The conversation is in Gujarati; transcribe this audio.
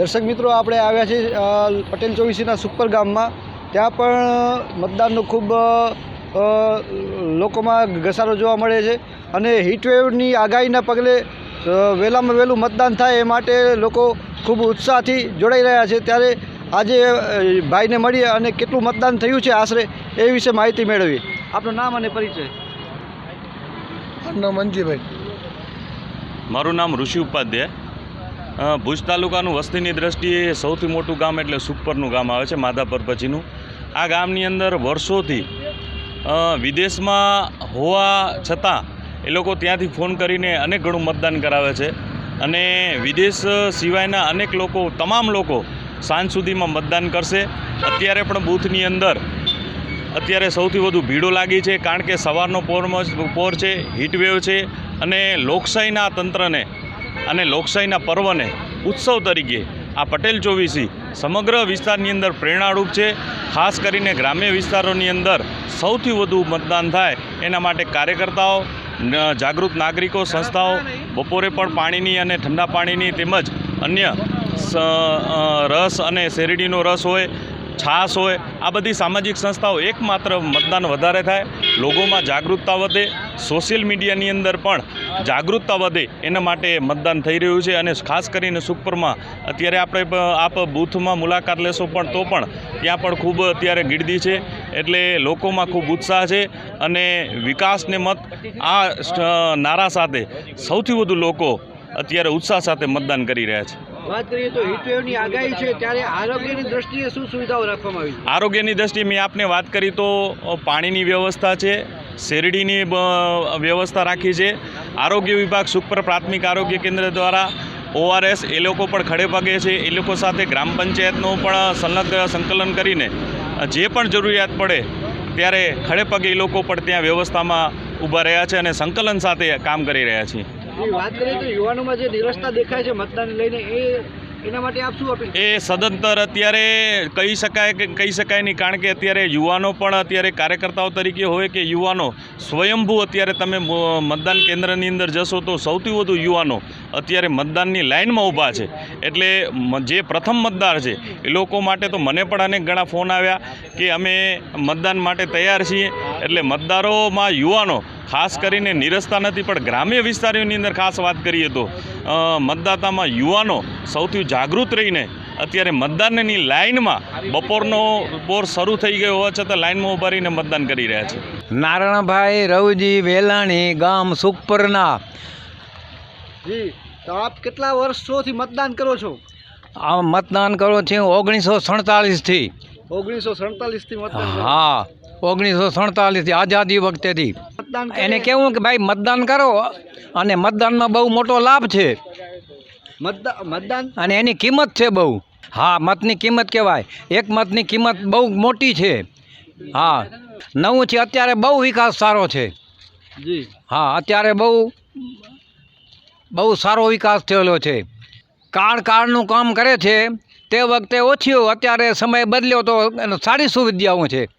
દર્શક મિત્રો આપણે આવ્યા છીએ પટેલ ચોવીસીના સુપર ગામમાં. ત્યાં પણ મતદાનનો ખૂબ લોકોમાં ઘસારો જોવા મળે છે અને હીટવેવની આગાહીના પગલે વહેલામાં વહેલું મતદાન થાય એ માટે લોકો ખૂબ ઉત્સાહથી જોડાઈ રહ્યા છે. ત્યારે આજે ભાઈને મળીએ અને કેટલું મતદાન થયું છે આશરે એ વિશે માહિતી મેળવી આપનું નામ અને પરિચય. મારું નામ મંજીભાઈ મારું નામ ઋષિ ઉપાધ્યાય. ભુજ તાલુકાનું વસ્તીની દ્રષ્ટિએ સૌથી મોટું ગામ એટલે સુખપરનું ગામ આવે છે, માધાપર પછીનું. આ ગામની અંદર વર્ષોથી વિદેશમાં હોવા છતાં એ લોકો ત્યાંથી ફોન કરીને અનેક ઘણું મતદાન કરાવે છે અને વિદેશ સિવાયના અનેક લોકો, તમામ લોકો સાંજ સુધીમાં મતદાન કરશે. અત્યારે પણ બૂથની અંદર અત્યારે સૌથી વધુ ભીડો લાગી છે, કારણ કે સવારનો પોરમાં પોર છે હીટવેવ છે અને લોકશાહીના તંત્રને અને લોકશાહીના પર્વને ઉત્સવ તરીકે આ પટેલ ચોવીસી સમગ્ર વિસ્તારની અંદર પ્રેરણારૂપ છે. ખાસ કરીને ગ્રામ્ય વિસ્તારોની અંદર સૌથી વધુ મતદાન થાય એના માટે કાર્યકર્તાઓ જાગૃત નાગરિકો, સંસ્થાઓ, બપોરે પણ પાણીની અને ઠંડા પાણીની તેમજ અન્ય રસ અને શેરડીનો રસ હોય, છાશ હોય, આ બધી સામાજિક સંસ્થાઓ એકમાત્ર મતદાન વધારે થાય. લોકોમાં જાગૃતતા વધે. સોશિયલ મીડિયાની અંદર પણ જાગૃતતા વધે એના માટે મતદાન થઈ રહ્યું છે અને ખાસ કરીને સુખપરમાં અત્યારે આપણે આપ બૂથમાં મુલાકાત લેશો પણ તો પણ ત્યાં પણ ખૂબ અત્યારે ગીરદી છે એટલે લોકોમાં ખૂબ ઉત્સાહ છે અને વિકાસને મત આ નારા સાથે સૌથી વધુ લોકો અત્યારે ઉત્સાહ સાથે મતદાન કરી રહ્યા છે. વાત કરીએ તો હીટવેવની આગાહી છે ત્યારે આરોગ્યની દ્રષ્ટિએ શું સુવિધાઓ રાખવામાં આવી આરોગ્યની દ્રષ્ટિએ મેં આપને વાત કરી તો પાણીની વ્યવસ્થા છે શેરડીની વ્યવસ્થા રાખી છે આરોગ્ય વિભાગ સુખપર પ્રાથમિક આરોગ્ય કેન્દ્ર દ્વારા ઓઆરએસ એ લોકો પણ ખડે પગે છે. એ લોકો સાથે ગ્રામ પંચાયતનું પણ સંલગ્ન સંકલન કરીને જે પણ જરૂરિયાત પડે ત્યારે ખડે પગે એ લોકો પણ ત્યાં વ્યવસ્થામાં ઊભા રહ્યા છે અને સંકલન સાથે કામ કરી રહ્યા છે. વાત કરીએ તો યુવાનોમાં જે નિરસતા દેખાય છે મતદાન લઈને, એ એ સદંતર અત્યારે કહી શકાય કે કહી શકાય નહીં, કારણ કે અત્યારે યુવાનો પણ અત્યારે કાર્યકર્તાઓ તરીકે હોય કે યુવાનો સ્વયંભૂ અત્યારે તમે મતદાન કેન્દ્રની અંદર જશો તો સૌથી વધુ યુવાનો અત્યારે મતદાનની લાઇનમાં ઊભા છે. એટલે જે પ્રથમ મતદાર છે, એ લોકો માટે તો મને પણ અનેક ઘણા ફોન આવ્યા કે અમે મતદાન માટે તૈયાર છીએ. એટલે મતદારોમાં યુવાનો ખાસ કરીને નિરસતા નથી પણ ગ્રામ્ય વિસ્તારોની અંદર ખાસ વાત કરીએ તો મતદાતામાં યુવાનો સૌથી જાગૃત રહીને અત્યારે મતદાનની લાઇનમાં બપોરનો પોર શરૂ થઈ ગયો હોવા છતાં લાઇનમાં ઊભા રહીને મતદાન કરી રહ્યા છે. નારાયણભાઈ રવજી વેલાણી ગામ સુખપરના. જી તો આપ કેટલા વર્ષોથી મતદાન કરો છો? આ મતદાન કરો છે ઓગણીસો સડતાલીસથી. ઓગણીસો સડતાલીસથી મતદાન હા. ઓગણીસો સડતાલીસથી આઝાદી વખતેથી. એને કેવું કે ભાઈ મતદાન કરો અને મતદાનમાં બહુ મોટો લાભ છે. મતદાન? અને એની કિંમત છે બહુ. હા મતની કિંમત કહેવાય. એક મતની કિંમત બહુ મોટી છે. હા નવું છે અત્યારે બહુ વિકાસ સારો છે. જી. હા અત્યારે બહુ બહુ સારો વિકાસ થયેલો છે. કાળ કાળનું કામ કરે છે. તે વખતે ઓછી અત્યારે સમય બદલ્યો તો એનો સારી સુવિધાઓ છે.